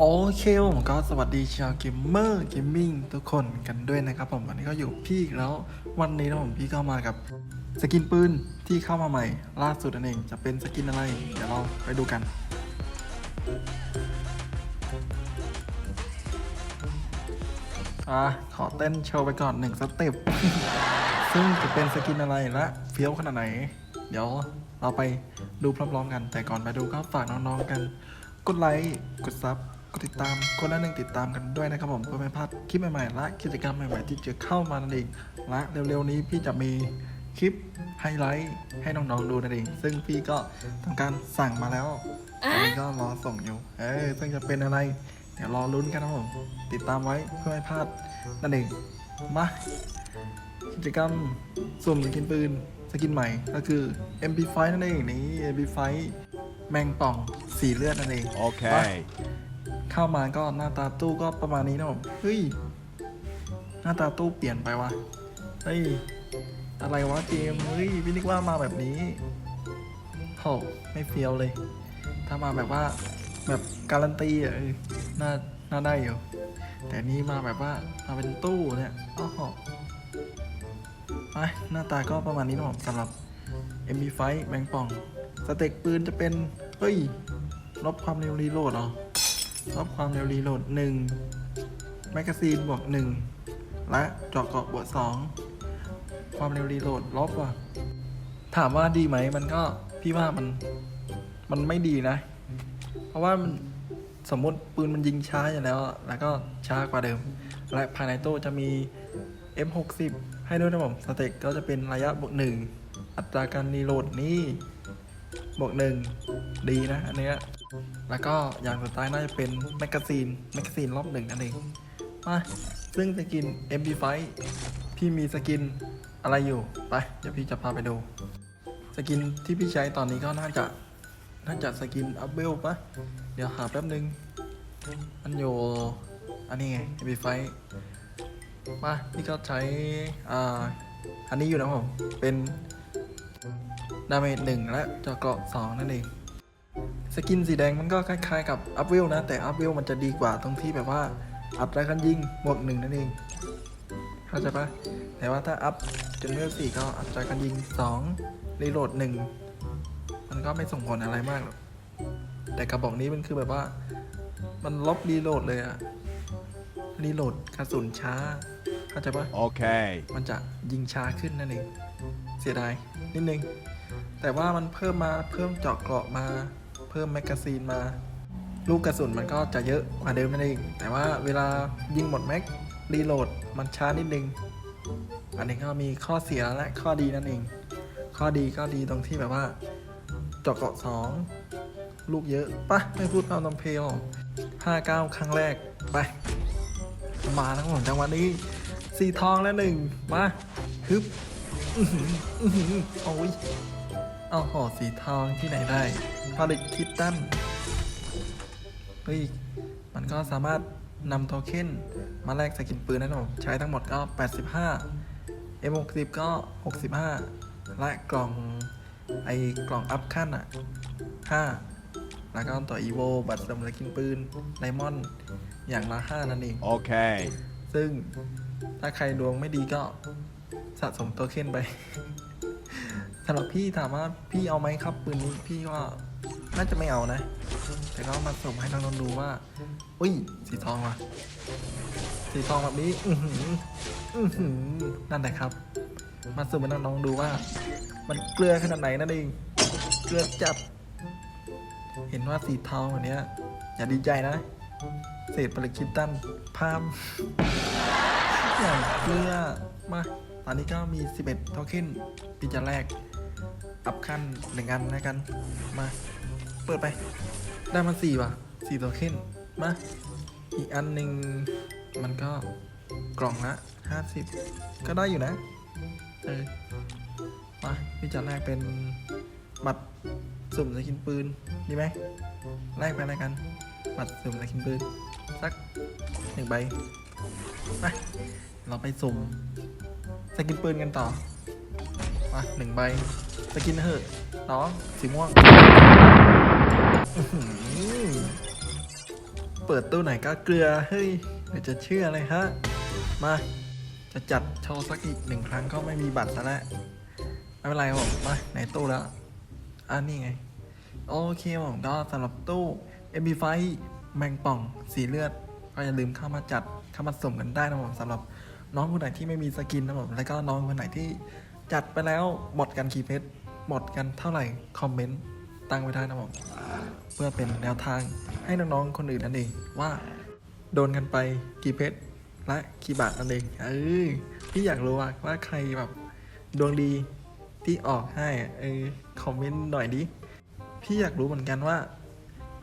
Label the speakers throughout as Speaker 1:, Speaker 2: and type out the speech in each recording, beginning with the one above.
Speaker 1: โอเคผมก็สวัสดีชาวเกมเมอร์เกมมิ่งทุกคนกันด้วยนะครับผมวันนี้ก็อยู่พี่แล้ววันนี้นะผมพี่ก็มากับสกินปืนที่เข้ามาใหม่ ล่าสุดนั่นเองจะเป็นสกินอะไร เดี๋ยวเราไปดูกันอะขอเต้นโชว์ไปก่อนหนึ่งสเต็ปซึ่งจะเป็นสกินอะไรและเฟี้ยวขนาดไหน เดี๋ยวเราไปดูพร้อมๆกัน แต่ก่อนไปดูก็ฝากน้องๆกัน กดไลค์กดซับ กดติดตามกดละหนึ่งติดตามกันด้วยนะครับผมเพื่อไม่พลาดคลิปใหม่ๆและกิจกรรมใหม่ๆที่จะเข้ามานั่นเองและเร็วๆนี้พี่จะมีคลิปไฮไลท์ให้น้องๆดูนั่นเอง ซึ่งพี่ก็ทำการสั่งมาแล้วตอนนี้ก็รอส่งอยู่ เออซึ่งจะเป็นอะไร เดี๋ยวรอลุ้นกันนะครับผม ติดตามไว้เพื่อไม่พลาดนั่นเอง มา กิจกรรมสุ่มสกินปืนสกินใหม่ก็คือ MP5 นั่นเอง นี่ MP5 แมงป่องสีเลือดนั่นเอง
Speaker 2: Okay.
Speaker 1: เข้ามาก็หน้าตาตู้ก็ประมาณนี้นะผมเฮ้ย หน้าตาตู้เปลี่ยนไปวะเฮ้ย อะไรวะเกมเฮ้ยพี่นึกว่ามาแบบนี้โหไม่เฟี้ยวเลย ถ้ามาแบบว่าแบบการันตีอะน่าน่าได้อยู่ แต่นี่มาแบบว่ามาเป็นตู้เนี่ยอ้โหไปหน้าตาก็ประมาณนี้นะผมสำหรับ MB5 แมงป่อง สเต็กปืนจะเป็น เฮ้ย ลบความเร็วรีโหลดเหรอ ลบความเร็วรีโหลด1แมกกาซีนบวก1และเจาะเกาะบวก2ความเร็วรีโหลดลบว่ะถามว่าดีไหมมันก็พี่ว่ามันมันไม่ดีนะ เพราะว่ามันสมมติปืนมันยิงช้าอยู่แล้ว แล้วก็ช้ากว่าเดิม และภายในตู้จะมี M60 ให้ด้วยนะผมสเต็กก็จะเป็นระยะบวกหนึ่งอัตราการรีโหลดนี่บวกหนึ่งดีนะ อันเนี้ย แล้วก็อย่างสุดท้ายน่าจะเป็นแมกกาซีนแมกกาซีนรอบหนึ่งนั่นเองมาซึ่งสกิน MP5 พี่มีสกินอะไรอยู่ไปเดี๋ยวพี่จะพาไปดู สกินที่พี่ใช้ตอนนี้ก็น่าจะน่าจะสกินอัพเวลปะเดี๋ยวหาแป๊บนึงมันอยู่อันนี้ไง MP5 มาพี่ก็ใช้อ่าอันนี้อยู่นะผมเป็นดาเมจหนึ่งและจะเกราะสองนั่นเอง กินสีแดงมันก็คล้ายๆกับอัพเวลนะ แต่อัพเวลมันจะดีกว่าตรงที่แบบว่าอัพแรงกันยิงบวกหนึ่งนั่นเองเข้าใจปะแต่ว่าถ้าอัพจนเลเวลสี่ก็อัพแรงกันยิงสองรีโหลดหนึ่งมันก็ไม่ส่งผลอะไรมากหรอกแต่กระบอกนี้มันคือแบบว่า มันลบรีโหลดเลยอะรีโหลดกระสุนช้าเข้าใจปะ
Speaker 2: Okay.
Speaker 1: มันจะยิงช้าขึ้นนั่นเองเสียดายนิดนึงแต่ว่ามันเพิ่มมาเพิ่มเจาะเกราะมา เพิ่มแมกกาซีนมา ลูกกระสุนมันก็จะเยอะกว่าเดิมนั่นเอง แต่ว่าเวลายิงหมดแม็กรีโหลดมันช้านิดนึง อันนี้ก็มีข้อเสียและข้อดีนั่นเอง ข้อดีก็ดีตรงที่แบบว่าเจาะเกาะสองลูกเยอะปะไม่พูดเอาตำเพลห้าเก้าครั้งแรกไป มาทั้งหมดจังหวะนี้สีทองแล้วหนึ่งมาฮึบโอ้ย เอาห่อสีทองที่ไหนได้ผลิตคิดตันเฮ้ย มันก็สามารถนำโทเค็นมาแลกสกินปืนได้นะผมใช้ทั้งหมดก็ 85 M60 ก็ 65 และกล่องไอ้กล่องอัพขั้นอะ 5 แล้วก็ต่ออีโวบัตรเสริมสกินปืนไดมอนด์อย่างละ 5 นั่นเอง
Speaker 2: Okay.
Speaker 1: ซึ่งถ้าใครดวงไม่ดีก็สะสมตัวเค้นไป สำหรับพี่ถามว่าพี่เอาไหมครับปืนนี้พี่ก็น่าจะไม่เอานะ แต่ก็มาส่งให้น้องๆดูว่า อุ้ยสีทองว่ะสีทองแบบนี้ อือหืออือหือนั่นแหละครับ มาสุ่มให้น้องๆดูว่า มันเกลือขนาดไหนนั่นเองเกลือจัด เห็นว่าสีทองแบบนี้ยอย่าดีใจนะเศษปริคิดตันพามอย่างเกลือมาตอนนี้ก็มี 11โทเค็นที่จะแลก อัพขั้นหนึ่งอันนะกัน มา เปิดไป ได้มาสี่ว่ะสี่โทเค็นมา อีกอันหนึ่งมันก็กล่องละ50ก็ได้อยู่นะ เออ มาพี่จะแลกเป็นบัตรสุ่มสกินปืน ดีไหมแลกไปอะไรกัน บัตรสุ่มสกินปืน สักหนึ่งใบ ไป เราไปสุ่มสกินปืนกันต่อ มาหนึ่งใบสกินเหอะน้องสีม่วง เปิดตู้ไหนก็เกลือ เฮ้ยเดี๋ยวจะเชื่อเลยฮะ มา จะจัดโชว์สักอีกหนึ่งครั้งก็ไม่มีบัตรซะแล้วไม่เป็นไรครับผมมาไหนตู้แล้วอันนี้ไง โอเคผมก็สำหรับตู้ MB5 แมงป่องสีเลือด ก็อย่าลืมเข้ามาจัดเข้ามาสมกันได้นะผมสำหรับน้องคนไหนที่ไม่มีสกินนะผมแล้วก็น้องคนไหนที่ จัดไปแล้วหมดกันกี่เพชรหมดกันเท่าไหร่ คอมเมนต์ตั้งไว้ได้นะผมเพื่อเป็นแนวทางให้น้องๆคนอื่นนั่นเองว่า โดนกันไปกี่เพชรและกี่บาทนั่นเองเออพี่อยากรู้ว่าว่าใครแบบดวงดีที่ออกให้อะเออคอมเมนต์หน่อยดิพี่อยากรู้เหมือนกันว่า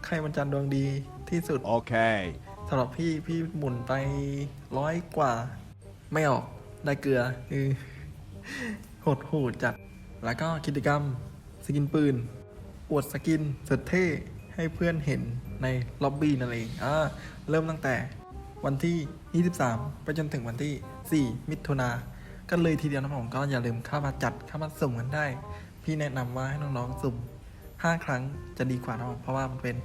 Speaker 1: ใครมันจะดวงดีที่สุด
Speaker 2: Okay.
Speaker 1: สำหรับพี่พี่หมุนไปร้อยกว่า ไม่ออกได้เกลือคือโหดหูจัด แล้วก็กิจกรรม สกินปืน อวดสกินสุดเท่ให้เพื่อนเห็นในล็อบบี้นั่นเองอ่าเริ่มตั้งแต่วันที่ 23 ไปจนถึงวันที่ 4 มิถุนาก็เลยทีเดียวนะผมก็อย่าลืมเข้ามาจัดเข้ามาสุ่มกันได้ พี่แนะนำว่าให้น้องๆสุ่ม 5 ครั้งจะดีกว่านะผมเพราะว่ามันเป็น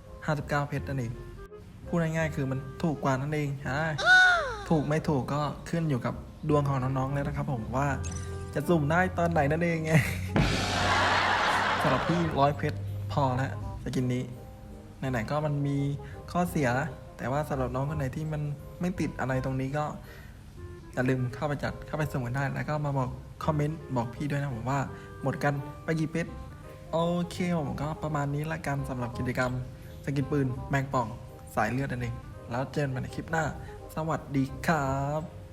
Speaker 1: 59 เพชรนั่นเองพูดง่ายๆคือมันถูกกว่านั่นเองอ่าถูกไม่ถูกก็ขึ้นอยู่กับดวงของน้องๆแล้วนะครับผมว่า จะสุ่มได้ตอนไหนนั่นเองไงสำหรับพี่ร้อยเพชรพอแล้วสกินนี้ไหนๆก็มันมีข้อเสีย แต่ว่าสำหรับน้องคนไหนที่มันไม่ติดอะไรตรงนี้ก็อย่าลืมเข้าไปจัดเข้าไปส่งกันได้แล้วก็มาบอกคอมเมนต์บอกพี่ด้วยนะผมว่าหมดกันไปกี่เพชรโอเคผมก็ประมาณนี้ละกันสำหรับกิจกรรม สกินปืนแมงป่องสายเลือดนั่นเองแล้วเจอกันใหม่ในคลิปหน้า สวัสดีครับ